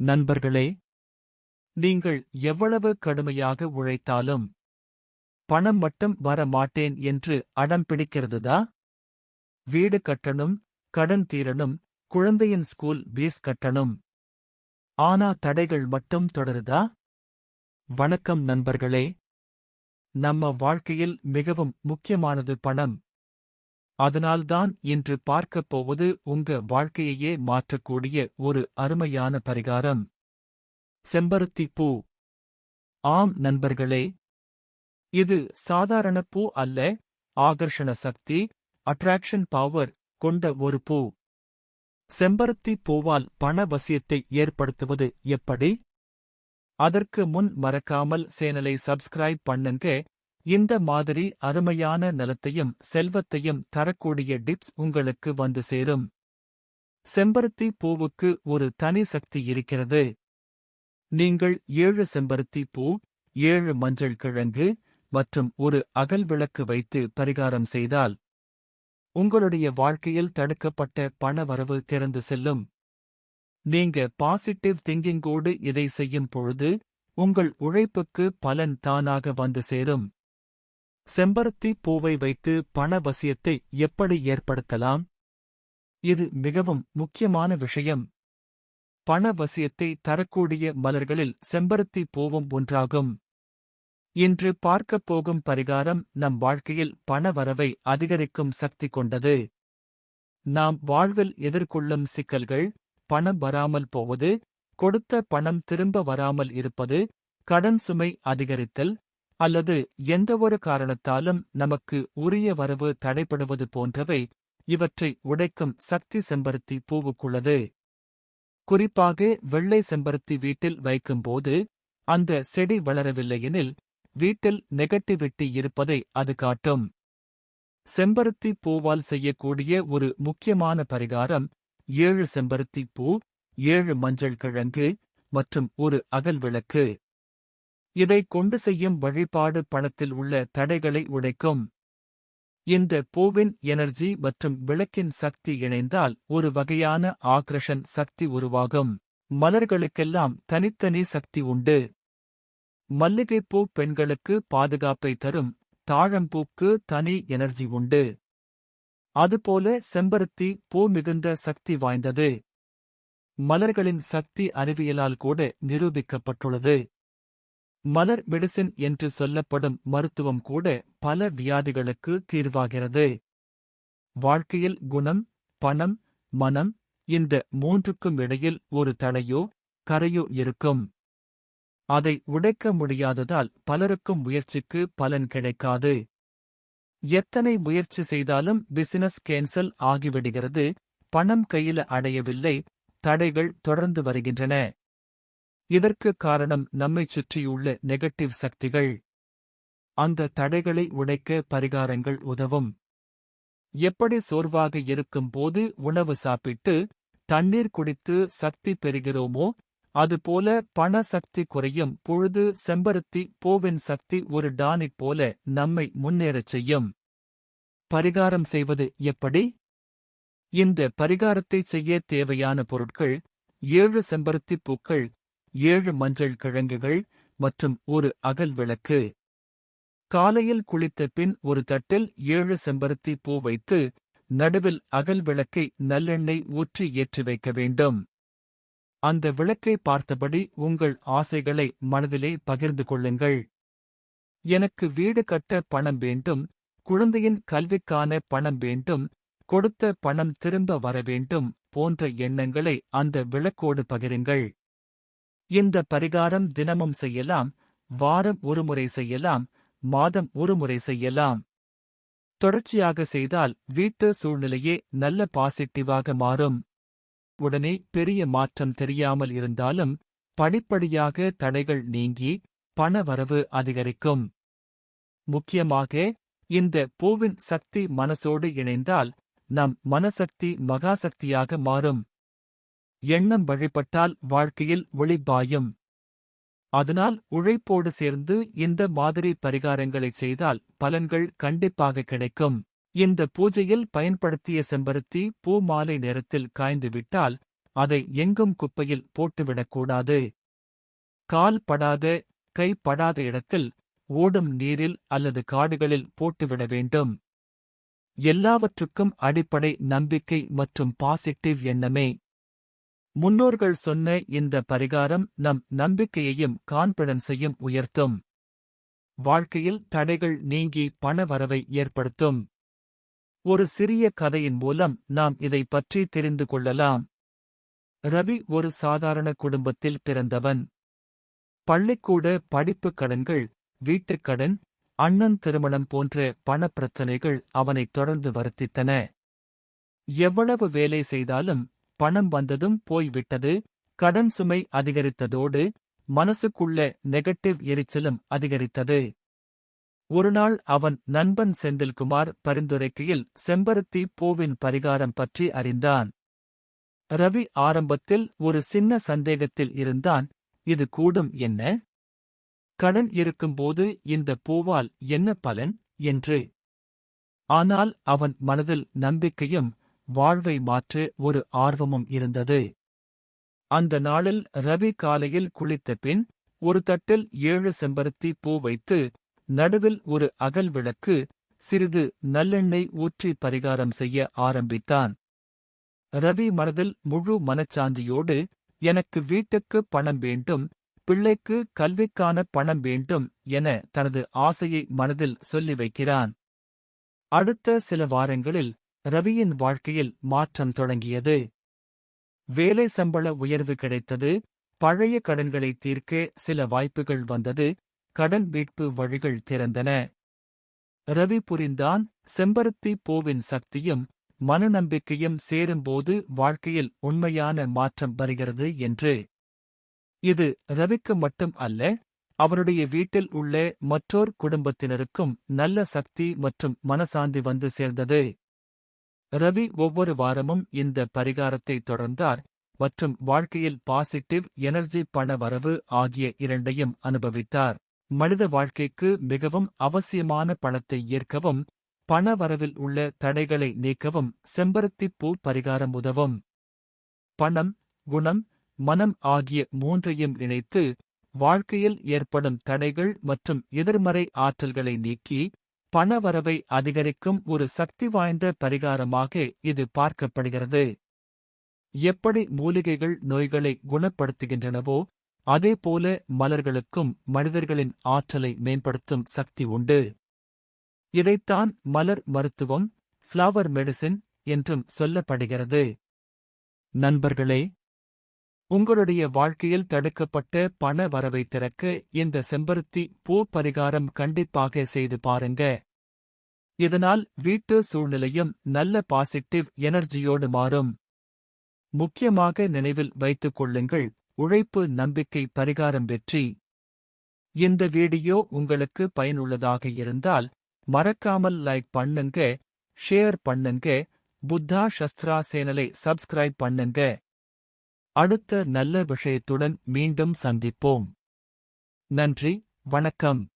நண்பர்களே நீங்கள் எவ்வளவு கடுமையாக உழைத்தாலும் பணம் மட்டும் வர மாட்டேன் என்று அடம் பிடிக்கிறதுதா? வீடு கட்டணும் கடன் தீரணும் குழந்தையின் ஸ்கூல் பீஸ் கட்டணும். ஆனா தடைகள் மட்டும் தொடருதா? வணக்கம் நண்பர்களே நம்ம வாழ்க்கையில் மிகவும் முக்கியமானது பணம். அதனால்தான் இன்று பார்க்கப் போவது உங்க வாழ்க்கையையே மாற்றக்கூடிய ஒரு அருமையான பரிகாரம். செம்பருத்தி பூ. ஆம் நண்பர்களே. இது சாதாரண பூ அல்ல ஆகர்ஷண சக்தி அட்ராக்ஷன் பவர் கொண்ட ஒரு பூ. செம்பருத்தி பூவால் பண வசியத்தை ஏற்படுத்துவது எப்படி? அதற்கு முன் மறக்காமல் சேனலை சப்ஸ்கிரைப் பண்ணுங்க இந்த மாதிரி அருமையான நலத்தையும் செல்வத்தையும் தரக்கூடிய டிப்ஸ் உங்களுக்கு வந்து சேரும். செம்பருத்தி பூவுக்கு ஒரு தனி சக்தி இருக்கிறது. நீங்கள் ஏழு செம்பருத்தி பூ ஏழு மஞ்சள் கிழங்கு மற்றும் ஒரு அகல் விளக்கு வைத்து பரிகாரம் செய்தால் உங்களுடைய வாழ்க்கையில் தடுக்கப்பட்ட பணவரவு திறந்து செல்லும். நீங்க பாசிட்டிவ் திங்கிங்கோடு இதை செய்யும் பொழுது உங்கள் உழைப்புக்கு பலன் தானாக வந்து சேரும். செம்பருத்தி பூவை வைத்து பணவசியத்தை எப்படி ஏற்படுத்தலாம்? இது மிகவும் முக்கியமான விஷயம். பணவசியத்தை தரக்கூடிய மலர்களில் செம்பருத்தி பூவும் ஒன்றாகும். இன்று பார்க்கப் போகும் பரிகாரம் நம் வாழ்க்கையில் பணவரவை அதிகரிக்கும் சக்தி கொண்டது. நாம் வாழ்வில் எதிர்கொள்ளும் சிக்கல்கள் பணம் வராமல் போவது கொடுத்த பணம் திரும்ப வராமல் இருப்பது கடன் சுமை அதிகரித்தல் அல்லது எந்தவொரு காரணத்தாலும் நமக்கு உரிய வரவு தடைப்படுவது போன்றவை இவற்றை உடைக்கும் சக்தி செம்பருத்தி பூவுக்குள்ளது. குறிப்பாக வெள்ளை செம்பருத்தி வீட்டில் வைக்கும்போது அந்த செடி வளரவில்லையெனில் வீட்டில் நெகட்டிவிட்டி இருப்பதை அது காட்டும். செம்பருத்தி பூவால் செய்யக்கூடிய ஒரு முக்கியமான பரிகாரம் ஏழு செம்பருத்தி பூ ஏழு மஞ்சள் கிழங்கு மற்றும் ஒரு அகல் விளக்கு. இதை கொண்டு செய்யும் வழிபாடு பணத்தில் உள்ள தடைகளை உடைக்கும். இந்த பூவின் எனர்ஜி மற்றும் விளக்கின் சக்தி இணைந்தால் ஒரு வகையான ஆக்ரஷன் சக்தி உருவாகும். மலர்களுக்கெல்லாம் தனித்தனி சக்தி உண்டு. மல்லிகைப்பூ பெண்களுக்கு பாதுகாப்பை தரும். தாழம்பூக்கு தனி எனர்ஜி உண்டு. அதுபோல செம்பருத்தி பூ மிகுந்த சக்தி வாய்ந்தது. மலர்களின் சக்தி அறிவியலால் கூட நிரூபிக்கப்பட்டுள்ளது. மலர் மெடிசின் என்று சொல்லப்படும் மருத்துவம் கூட பல வியாதிகளுக்கு தீர்வாகிறது. வாழ்க்கையில் குணம் பணம் மனம் இந்த மூன்றுக்கும் இடையில் ஒரு தடையோ கரையோ இருக்கும். அதை உடைக்க முடியாததால் பலருக்கும் முயற்சிக்கு பலன் கிடைக்காது. எத்தனை முயற்சி செய்தாலும் பிசினஸ் கேன்சல் ஆகிவிடுகிறது பணம் கையில அடையவில்லை தடைகள் தொடர்ந்து வருகின்றன. இதற்கு காரணம் நம்மைச் சுற்றியுள்ள நெகட்டிவ் சக்திகள். அந்த தடைகளை உடைக்க பரிகாரங்கள் உதவும். எப்படி சோர்வாக இருக்கும்போது உணவு சாப்பிட்டு தண்ணீர் குடித்து சக்தி பெறுகிறோமோ அதுபோல பண சக்தி குறையும் பொழுது செம்பருத்தி பூவின் சக்தி ஒரு டானிக் போல நம்மை முன்னேறச் செய்யும். பரிகாரம் செய்வது எப்படி? இந்த பரிகாரத்தை செய்ய தேவையான பொருட்கள் ஏழு செம்பருத்தி பூக்கள் ஏழு மஞ்சள் கிழங்குகள் மற்றும் ஒரு அகல் விளக்கு. காலையில் குளித்த பின் ஒரு தட்டில் ஏழு செம்பருத்தி பூ வைத்து நடுவில் அகல் விளக்கை நல்லெண்ணெய் ஊற்றி ஏற்றி வைக்க வேண்டும். அந்த விளக்கை பார்த்தபடி உங்கள் ஆசைகளை மனதிலே பகிர்ந்து கொள்ளுங்கள். எனக்கு வீடு கட்ட பணம் வேண்டும் குழந்தையின் கல்விக்கான பணம் வேண்டும் கொடுத்த பணம் திரும்ப வர வேண்டும் போன்ற எண்ணங்களை அந்த விளக்கோடு பகிருங்கள். இந்த பரிகாரம் தினமும் செய்யலாம் வாரம் ஒருமுறை செய்யலாம் மாதம் ஒருமுறை செய்யலாம். தொடர்ச்சியாக செய்தால் வீட்டு சூழ்நிலையே நல்ல பாசிட்டிவாக மாறும். உடனே பெரிய மாற்றம் தெரியாமல் இருந்தாலும் படிப்படியாக தடைகள் நீங்கி பணவரவு அதிகரிக்கும். முக்கியமாக இந்த பூவின் சக்தி மனசோடு இணைந்தால் நம் மனசக்தி மகாசக்தியாக மாறும். எண்ணம் வழிபட்டால் வாழ்க்கையில் ஒளிபாயும் அதனால் உழைப்போடு சேர்ந்து இந்த மாதிரி பரிகாரங்களைச் செய்தால் பலன்கள் கண்டிப்பாக கிடைக்கும். இந்த பூஜையில் பயன்படுத்திய செம்பருத்தி பூ மாலை நேரத்தில் காய்ந்துவிட்டால் அதை எங்கும் குப்பையில் போட்டுவிடக்கூடாது கால் படாத கை படாத இடத்தில் ஓடும் நீரில் அல்லது காடுகளில் போட்டுவிட வேண்டும். எல்லாவற்றுக்கும் அடிப்படை நம்பிக்கை மற்றும் பாசிட்டிவ் எண்ணமே. முன்னோர்கள் சொன்ன இந்த பரிகாரம் நம் நம்பிக்கையையும் கான்பிடன்ஸையும் உயர்த்தும். வாழ்க்கையில் தடைகள் நீங்கி பணவரவை ஏற்படுத்தும். ஒரு சிறிய கதையின் மூலம் நாம் இதை பற்றி தெரிந்து கொள்ளலாம். ரவி ஒரு சாதாரண குடும்பத்தில் பிறந்தவன். பள்ளிக்கூட படிப்புக் கடன்கள் வீட்டுக் கடன் அண்ணன் திருமணம் போன்ற பணப் பிரச்சனைகள் அவனைத் தொடர்ந்து வருத்தித்தன. எவ்வளவு வேலை செய்தாலும் பணம் வந்ததும் போய்விட்டது. கடன் சுமை அதிகரித்ததோடு மனசுக்குள்ள நெகட்டிவ் எரிச்சலும் அதிகரித்தது. ஒருநாள் அவன் நண்பன் செந்தில்குமார் பரிந்துரைக்கையில் செம்பருத்தி பூவின் பரிகாரம் பற்றி அறிந்தான். ரவி ஆரம்பத்தில் ஒரு சின்ன சந்தேகத்தில் இருந்தான் இது கூடும் என்ன? கடன் இருக்கும்போது இந்த பூவால் என்ன பலன்? என்று. ஆனால் அவன் மனதில் நம்பிக்கையும் வாழ்வை மாற்ற ஒரு ஆர்வமும் இருந்தது. அந்த நாளில் ரவி காலையில் குளித்த பின் ஒரு தட்டில் ஏழு செம்பருத்தி பூ வைத்து நடுவில் ஒரு அகல் விளக்கு சிறிது நல்லெண்ணெய் ஊற்றி பரிகாரம் செய்ய ஆரம்பித்தான். ரவி மனதில் முழு மனச்சாந்தியோடு எனக்கு வீட்டுக்கு பணம் வேண்டும் பிள்ளைக்கு கல்விக்கான பணம் வேண்டும் என தனது ஆசையை மனதில் சொல்லி வைக்கிறான். அடுத்த சில வாரங்களில் ரவியின் வாழ்க்கையில் மாற்றம் தொடங்கியது. வேலை சம்பள உயர்வு கிடைத்தது. பழைய கடன்களை தீர்க்க சில வாய்ப்புகள் வந்தது. கடன் மீட்பு வழிகள் திறந்தன. ரவி புரிந்தான் செம்பருத்தி பூவின் சக்தியும் மனநம்பிக்கையும் சேரும்போது வாழ்க்கையில் உண்மையான மாற்றம் வருகிறது என்று. இது ரவிக்கு மட்டும் அல்ல அவருடைய வீட்டில் உள்ள மற்றோர் குடும்பத்தினருக்கும் நல்ல சக்தி மற்றும் மனசாந்தி வந்து சேர்ந்தது. ரவி ஒவ்வொரு வாரமும் இந்த பரிகாரத்தை தொடர்ந்தார் மற்றும் வாழ்க்கையில் பாசிட்டிவ் எனர்ஜி பண வரவு ஆகிய இரண்டையும் அனுபவித்தார். மனித வாழ்க்கைக்கு மிகவும் அவசியமான பணத்தை ஏற்கவும் பண வரவில் உள்ள தடைகளை நீக்கவும் செம்பருத்திப் பூ பரிகாரம் உதவும். பணம் குணம் மனம் ஆகிய மூன்றையும் இணைத்து வாழ்க்கையில் ஏற்படும் தடைகள் மற்றும் எதிர்மறை ஆற்றல்களை நீக்கி பணவரவை அதிகரிக்கும் ஒரு சக்தி வாய்ந்த பரிகாரமாக இது பார்க்கப்படுகிறது. எப்படி மூலிகைகள் நோய்களை குணப்படுத்துகின்றனவோ அதேபோல மலர்களுக்கும் மனிதர்களின் ஆற்றலை மேம்படுத்தும் சக்தி உண்டு. இதைத்தான் மலர் மருத்துவம் ஃப்ளவர் மெடிசின் என்றும் சொல்லப்படுகிறது. நண்பர்களே உங்களுடைய வாழ்க்கையில் தடுக்கப்பட்ட பண வரவை திறக்க இந்த செம்பருத்தி பூ பரிகாரம் கண்டிப்பாக செய்து பாருங்க. இதனால் வீட்டு சூழ்நிலையும் நல்ல பாசிட்டிவ் எனர்ஜியோடு மாறும். முக்கியமாக நினைவில் வைத்துக் கொள்ளுங்கள் உழைப்பு நம்பிக்கை பரிகாரம் வெற்றி. இந்த வீடியோ உங்களுக்கு பயனுள்ளதாக இருந்தால் மறக்காமல் லைக் பண்ணுங்க ஷேர் பண்ணுங்க புத்தா சஸ்திரா சேனலை சப்ஸ்கிரைப் பண்ணுங்க. அடுத்த நல்ல விஷயத்துடன் மீண்டும் சந்திப்போம். நன்றி வணக்கம்.